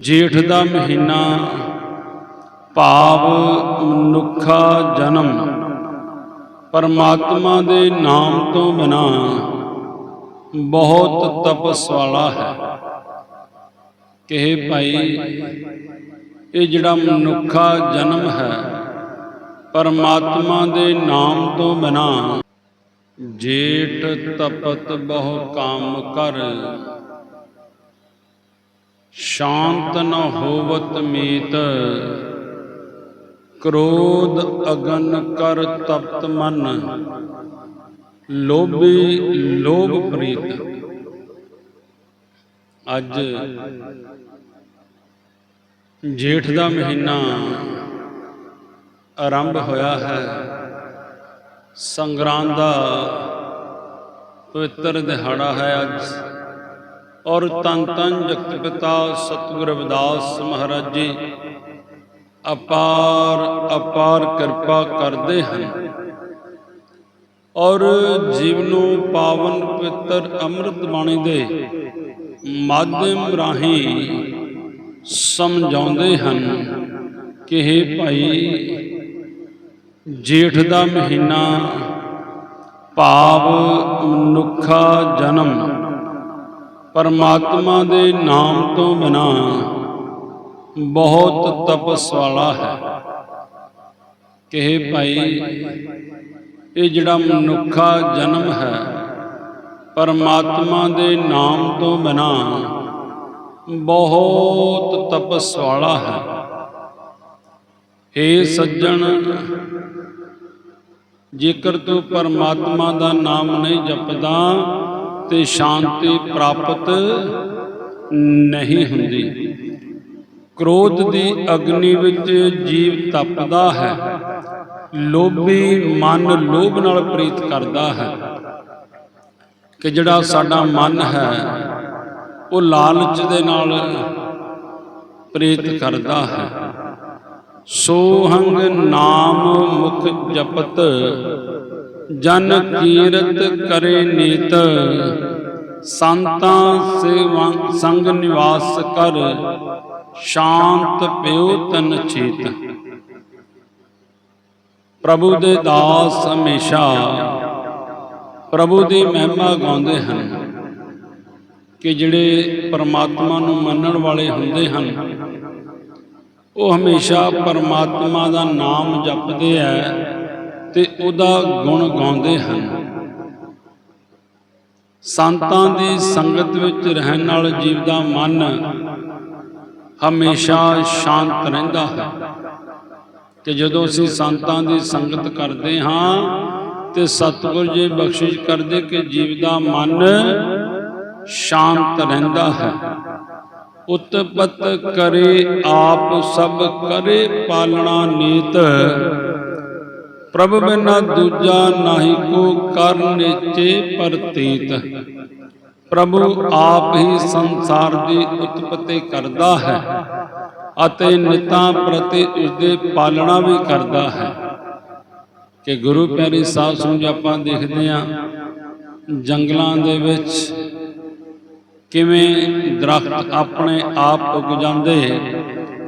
ਜੇਠ ਦਾ ਮਹੀਨਾ ਭਾਵ ਮਨੁੱਖਾ ਜਨਮ। ਪਰਮਾਤਮਾ ਦੇ ਨਾਮ ਤੋਂ ਬਿਨਾ ਬਹੁਤ ਤਪਸ ਵਾਲਾ ਹੈ। ਕਹੇ ਭਾਈ, ਇਹ ਜਿਹੜਾ ਮਨੁੱਖਾ ਜਨਮ ਹੈ, ਪਰਮਾਤਮਾ ਦੇ ਨਾਮ ਤੋਂ ਬਿਨਾ ਜੇਠ ਤਪਤ ਬਹੁ ਕਾਮ ਕਰ। ਸ਼ਾਂਤ ਨ ਹੋਵਤ ਮੀਤ, ਕ੍ਰੋਧ ਅਗਨ ਕਰ ਤਪਤ ਮਨ। ਲੋਭੀ ਲੋਭ ਪ੍ਰੀਤ। ਅੱਜ ਜੇਠ ਦਾ ਮਹੀਨਾ ਆਰੰਭ ਹੋਇਆ ਹੈ। ਸੰਗਰਾਂਦ ਦਾ ਪਵਿੱਤਰ ਦਿਹਾੜਾ ਹੈ ਅੱਜ। ਔਰ ਤਨ ਤਨ ਜਗਤ ਪਿਤਾ ਸਤਿਗੁਰ ਰਵਿਦਾਸ ਮਹਾਰਾਜ ਜੀ, ਅਪਾਰ ਅਪਾਰ ਕਿਰਪਾ ਕਰਦੇ ਹਨ। ਔਰ ਜੀਵ ਨੂੰ ਪਾਵਨ ਪਵਿੱਤਰ ਅੰਮ੍ਰਿਤ ਬਾਣੀ ਦੇ ਮਾਧਿਅਮ ਰਾਹੀਂ ਸਮਝਾਉਂਦੇ ਹਨ ਕਿ हे ਭਾਈ, ਜੇਠ ਦਾ ਮਹੀਨਾ ਭਾਵ ਮਨੁੱਖਾ ਜਨਮ ਪਰਮਾਤਮਾ ਦੇ ਨਾਮ ਤੋਂ ਬਿਨਾ ਬਹੁਤ ਤਪਸ ਵਾਲਾ ਹੈ। ਕਹੇ ਭਾਈ, ਇਹ ਜਿਹੜਾ ਮਨੁੱਖਾ ਜਨਮ ਹੈ, ਪਰਮਾਤਮਾ ਦੇ ਨਾਮ ਤੋਂ ਬਿਨਾ ਬਹੁਤ ਤਪਸ ਵਾਲਾ ਹੈ। ਏ ਸੱਜਣ, ਜੇਕਰ ਤੂੰ ਪਰਮਾਤਮਾ ਦਾ ਨਾਮ ਨਹੀਂ ਜਪਦਾ ਤੇ ਸ਼ਾਂਤੀ ਪ੍ਰਾਪਤ ਨਹੀਂ ਹੁੰਦੀ। ਕ੍ਰੋਧ ਦੀ ਅਗਨੀ ਵਿੱਚ ਜੀਵ ਤਪਦਾ ਹੈ। ਲੋਭੀ ਮਨ ਲੋਭ ਨਾਲ ਪ੍ਰੀਤ ਕਰਦਾ ਹੈ। ਕਿ ਜਿਹੜਾ ਸਾਡਾ ਮਨ ਹੈ, ਉਹ ਲਾਲਚ ਦੇ ਨਾਲ ਪ੍ਰੀਤ ਕਰਦਾ ਹੈ। ਸੋਹੰਗ ਨਾਮ ਮੁਖ ਜਪਤ ਜਨ ਕੀਰਤ ਕਰੇ ਨੀਤ, ਸੰਤਾਂ ਸੇਵਾ ਸੰਗ ਨਿਵਾਸ ਕਰ, ਸ਼ਾਂਤ ਪਿਉ ਤਨ ਚੇਤ। ਪ੍ਰਭੂ ਦੇ ਦਾਸ ਹਮੇਸ਼ਾ, ਪ੍ਰਭੂ ਦੀ ਮਹਿਮਾ ਗਾਉਂਦੇ ਹਨ, ਕਿ ਜਿਹੜੇ ਪਰਮਾਤਮਾ ਨੂੰ ਮੰਨਣ ਵਾਲੇ ਹੁੰਦੇ ਹਨ, ਉਹ ਹਮੇਸ਼ਾ ਪਰਮਾਤਮਾ ਦਾ ਨਾਮ ਜਪਦੇ ਐ ਤੇ ਉਹਦਾ ਗੁਣ ਗਾਉਂਦੇ ਹਨ। ਸੰਤਾਂ ਦੀ ਸੰਗਤ ਵਿੱਚ ਰਹਿਣ ਨਾਲ ਜੀਵ ਦਾ ਮਨ ਹਮੇਸ਼ਾ ਸ਼ਾਂਤ ਰਹਿੰਦਾ ਹੈ। ਕਿ ਜਦੋਂ ਅਸੀਂ ਸੰਤਾਂ ਦੀ ਸੰਗਤ ਕਰਦੇ ਹਾਂ ਤੇ ਸਤਿਗੁਰ ਜੀ ਬਖਸ਼ਿਸ਼ ਕਰਦੇ ਕਿ ਜੀਵ ਦਾ ਮਨ ਸ਼ਾਂਤ ਰਹਿੰਦਾ ਹੈ। ਉਤਪਤ ਕਰੇ ਆਪ ਸਭ ਕਰੇ ਪਾਲਣਾ ਨੀਤ ਪ੍ਰਭ ਬਿਨਾ ਦੂਜਾ ਨਾਹੀ ਕੋ ਕਰ ਨੇਚੇ ਪ੍ਰਤੀਤ। ਪ੍ਰਭੂ ਆਪ ਹੀ ਸੰਸਾਰ ਦੀ ਉਤਪਤੀ ਕਰਦਾ ਹੈ ਅਤੇ ਨਿਤਾਂ ਪ੍ਰਤੀ ਉਸਦੇ ਪਾਲਣਾ ਵੀ ਕਰਦਾ ਹੈ। ਕਿ ਗੁਰੂ ਪਿਆਰੀ ਸਾਧ ਸੰਗਤ ਆਪਾਂ ਦੇਖਦੇ ਹਾਂ ਜੰਗਲਾਂ ਦੇ ਵਿੱਚ ਕਿਵੇਂ ਦਰਖਤ ਆਪਣੇ ਆਪ ਉੱਗ ਜਾਂਦੇ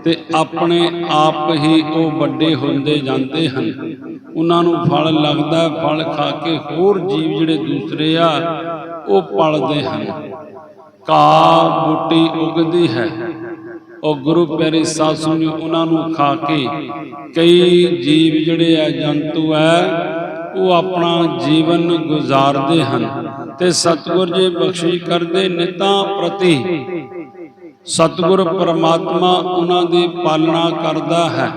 ਤੇ ਆਪਣੇ ਆਪ ਹੀ ਉਹ ਵੱਡੇ ਹੁੰਦੇ ਜਾਂਦੇ ਹਨ। ਉਹਨਾਂ ਨੂੰ ਫਲ ਲੱਗਦਾ, ਫਲ ਖਾ ਕੇ ਹੋਰ ਜੀਵ ਜਿਹੜੇ ਦੂਸਰੇ ਆ, ਉਹ ਪਲਦੇ ਹਨ। ਕਾ ਬੂਟੀ ਉਗਦੀ ਹੈ। ਉਹ ਗੁਰੂ ਪਿਆਰੇ ਸਾਸੂ ਸੰਗਤ ਉਹਨਾਂ ਨੂੰ ਖਾ ਕੇ ਕਈ ਜੀਵ ਜਿਹੜੇ ਆ, ਜੰਤੂ ਆ, ਉਹ ਆਪਣਾ ਜੀਵਨ ਗੁਜ਼ਾਰਦੇ ਹਨ ਤੇ ਸਤਿਗੁਰ ਜੀ ਬਖਸ਼ਿਸ਼ ਕਰਦੇ ਨਿਤਾਂ ਪ੍ਰਤੀ ਸਤਿਗੁਰ ਪਰਮਾਤਮਾ ਉਹਨਾਂ ਦੀ ਪਾਲਣਾ ਕਰਦਾ ਹੈ।